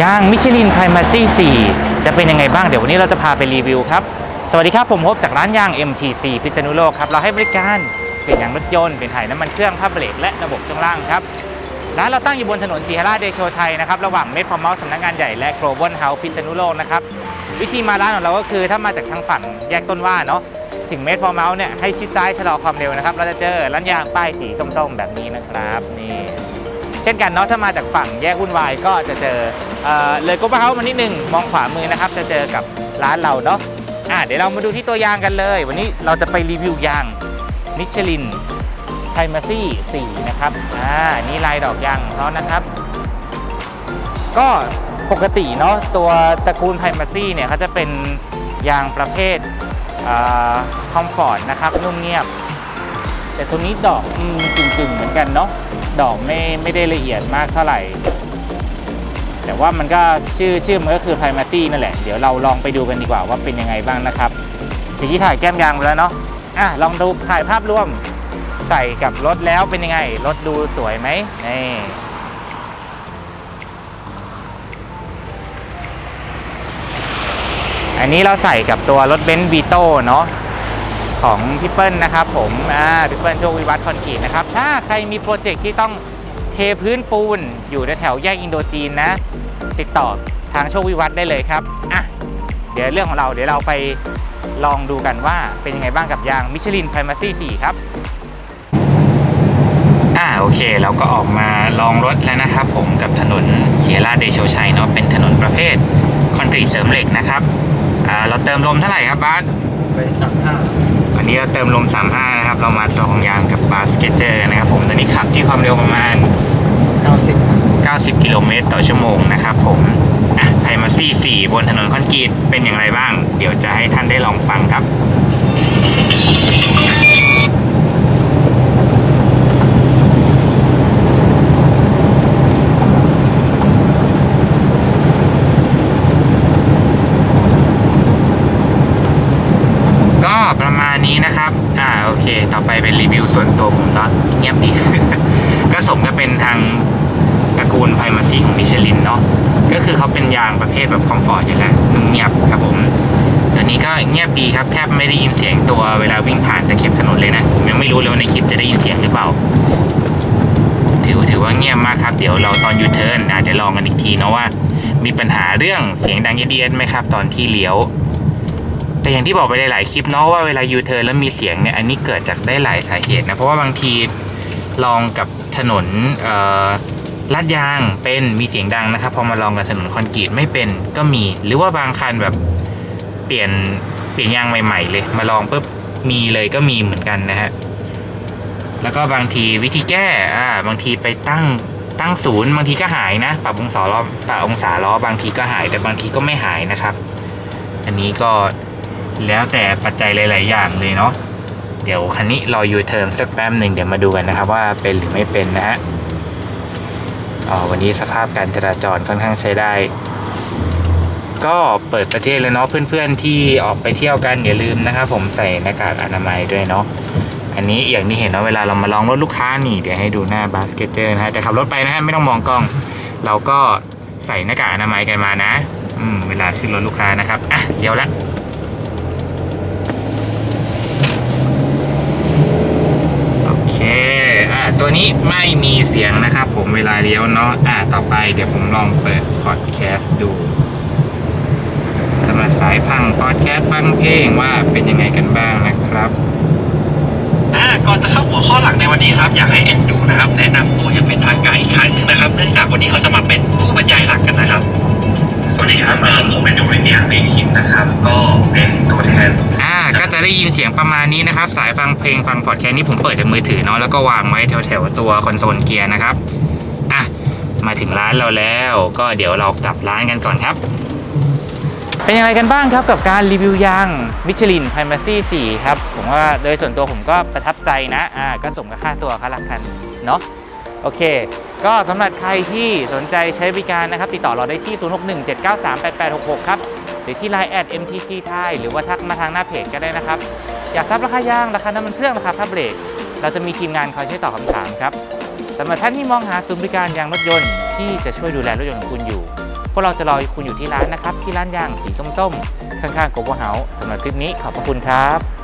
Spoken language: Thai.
ย่างมิชลินไพรมาซี่4จะเป็นยังไงบ้างเดี๋ยววันนี้เราจะพาไปรีวิวครับ สวัสดีครับผมพบจากร้านย่าง MTC พิษณุโลกครับ เราให้บริการเปลี่ยนยางรถยนต์เปลี่ยนถ่ายน้ำมันเครื่องผ้าเบรกและระบบช่วงล่างครับร้านเราตั้งอยู่บนถนนสีหราชเดโชชัยนะครับระหว่างเมดฟอร์มลสำนักงานใหญ่และโกลบอลเฮาส์พิษณุโลกนะครับวิธีมาร้านของเราก็คือถ้ามาจากทางฝั่งแยกต้นว่าเนาะถึงเมดฟอร์มลเนี่ยให้ชิดซ้ายชะลอความเร็วนะครับเราจะเจอร้านยางป้ายสีส้มๆแบบนี้นะครับนี่ เช่นกันเนาะถ้ามาจากฝั่งแยกวุ่นวายก็จะเจอเออเลยกบะเฮามานิดหนึ่งมองขวามือนะครับ จะเจอกับร้านเราเนาะอะเดี๋ยวเรามาดูที่ตัวยางกันเลย วันนี้เราจะไปรีวิวยางมิชลินไทมาซี่ 4 นะครับอ่านี่ลายดอกยางของเขานะครับ ก็ปกติเนาะตัวตระกูลไพมาซี่เนี่ยเขาจะเป็นยางประเภทคอมฟอร์ตนะครับนุ่มเงียบ แต่ตัวนี้ดอกอืมกึ่งๆเหมือนกันเนาะ ดอกไม่ไม่ได้ละเอียดมากเท่าไหร่ แต่ว่ามันก็ชื่อชื่อมันก็คือไพมาตี้นั่นแหละ เดี๋ยวเราลองไปดูกันดีกว่าว่าเป็นยังไงบ้างนะครับทีที่ถ่ายแก้มยางไปแล้วเนาะอะลองดูถ่ายภาพรวมใส่กับรถแล้วเป็นยังไง รถดูสวยไหมนี่อันนี้เราใส่กับตัวรถเบนซ์วีโต้เนาะ ของพี่เปิ้ลนะครับผมอ่าพี่เปิ้ลโชควิวัฒน์คอนกรีตนะครับ ถ้าใครมีโปรเจกต์ที่ต้องเทพื้นปูนอยู่แถวๆแยกอินโดจีนนะ ติดต่อทางโชควิวัฒน์ได้เลยครับอะเดี๋ยวเรื่องของเราเดี๋ยวเราไปลองดูกันว่าเป็นยังไงบ้างกับยางมิชลินไพรมาซี่4ครับอ่าโอเคเราก็ออกมาลองรถแล้วนะครับ ผมกับถนนเสียราชเดโชชัยเนาะเป็นถนนประเภทคอนกรีตเสริมเหล็กนะครับอ่าเราเติมลมเท่าไหร่ครับบาสไปสั่งห้าวั นนี้เราเติมลม 35 นะครับ เรามาลองยางกับบาสเกตเจอร์นะครับผมตอนนี้ขับที่ความเร็วประมาณเก้าสิบ90 กิโลเมตรต่อชั่วโมงนะครับผมอะไพมาซี่4บนถนนคอนกรีตเป็นอย่างไรบ้าง เดี๋ยวจะให้ท่านได้ลองฟังครับ ก็ประมาณนี้นะครับ อ่า โอเค ต่อไปเป็นรี วิวส่วนตัวผมก็เงียบดี ก็สมกับเป็นทางตระกูลไพมาซีของมิชลินเนาะก็คือเขาเป็นยางประเภทแบบคอมฟอร์ตอยู่แล้วนุ่มเงียบครับผมตัวนี้ก็เงียบดีครับแทบไม่ได้ยินเสียงตัวเวลาวิ่งผ่านตะเข็บถนนเลยนะผมยังไม่รู้เลยว่าในคลิปจะได้ยินเสียงหรือเปล่า ถือถือว่าเงียบมากครับเดี๋ยวเราตอนยูเทิร์นอาจจะลองกันอีกทีเนาะว่า มีปัญหาเรื่องเสียงดังเยียดไหมครับ ตอนที่เลี้ยว แต่อย่างที่บอกไปหลายๆคลิปเนาะว่าเวลายูเทิร์นแล้วมีเสียงเนี่ยอันนี้เกิดจากได้หลายสาเหตุนะเพราะว่าบางทีลองกับถนนลาดยางเป็นมีเสียงดังนะครับพอมาลองกับถนนคอนกรีตไม่เป็นก็มี หรือว่าบางคันแบบเปลี่ยนเปลี่ยนยางใหม่ ๆ เลย มาลองปุ๊บมีเลยก็มีเหมือนกันนะฮะแล้วก็บางทีวิธีแก้อ่าบางทีไปตั้งตั้งศูนย์บางทีก็หายนะ ปรับองศาล้อปรับองศาล้อบางทีก็หายแต่บางทีก็ไม่หายนะครับ อันนี้ก็ แล้วแต่ปัจจัยหลาย ๆ อย่างเลยเนาะเดี๋ยวคันนี้รอยูเทิร์นสักแป๊บหนึ่งเดี๋ยวมาดูกันนะครับว่าเป็นหรือไม่เป็นนะฮะวันนี้สภาพการจราจรค่อนข้างใช้ได้ ก็เปิดประเทศแล้วเนาะเพื่อน ๆ ที่ออกไปเที่ยวกันอย่าลืมนะครับผมใส่หน้ากากอนามัยด้วยเนาะอันนี้อย่างที่เห็นเนาะเวลาเรามาลองรถลูกค้านี่เดี๋ยวให้ดูหน้าบาสเกตเตอร์นะฮะแต่ขับรถไปนะฮะไม่ต้องมองกล้อง เราก็ใส่หน้ากากอนามัยกันมานะ อืมเวลาขึ้นรถลูกค้านะครับอะเดี๋ยวละ โอเค อ่า ตัว นี้ไม่มีเสียงนะครับผมเวลาเลี้ยวเนาะอ่าต่อไปเดี๋ยวผมลองเปิดพอดแคสต์ดูสำหรับสายฟังพอดแคสต์ฟังเพลงว่าเป็นยังไงกันบ้างนะครับอ่าก่อนจะเข้าหัวข้อหลักในวันนี้ครับ อยากให้เอ็นดูนะครับ แนะนำตัวอย่างเป็นทางการอีกครั้งหนึ่งนะครับ เนื่องจากวันนี้เขาจะมาเป็นผู้บรรยายหลักกันนะครับ สวัสดีครับเอ่อผมเป็นดูวิทยาในคลิปนะครับ ก็เป็นตัวแทนอ่าก็จะ ได้ยินเสียงประมาณนี้นะครับ สายฟังเพลงฟังพอดแคสต์นี่ผมเปิดจากมือถือเนาะแล้วก็วางไว้แถวๆตัวคอนโซลเกียร์นะครับอะมาถึงร้านเราแล้ว ก็เดี๋ยวเรากลับร้านกันก่อนครับ เป็นยังไงกันบ้างครับกับการรีวิวยางมิชลินไพมาซี่4ครับ ผมว่าโดยส่วนตัวผมก็ประทับใจนะอ่าก็สมกับค่าตัวค่าราคาเนาะโอเค ก็สำหรับใครที่สนใจใช้บริการนะครับ ติดต่อเราได้ที่ 0617938866 ครับ รือที่ Line แอด MTC ไทยหรือว่าทักมาทางหน้าเพจก็ได้นะครับ อยากทราบราคายาง ราคาน้ำมันเครื่องราคาผ้าเบรก เราจะมีทีมงานคอยช่วยตอบคำถามครับสำหรับท่านที่มองหาศูนย์บริการยางรถยนต์ที่จะช่วยดูแลรถยนต์ของคุณอยู่พวกเราจะรอคุณอยู่ที่ร้านนะครับ ที่ร้านยางสีส้มๆข้างๆโกโบเฮาสำหรับคลิปนี้ขอบพระคุณครับ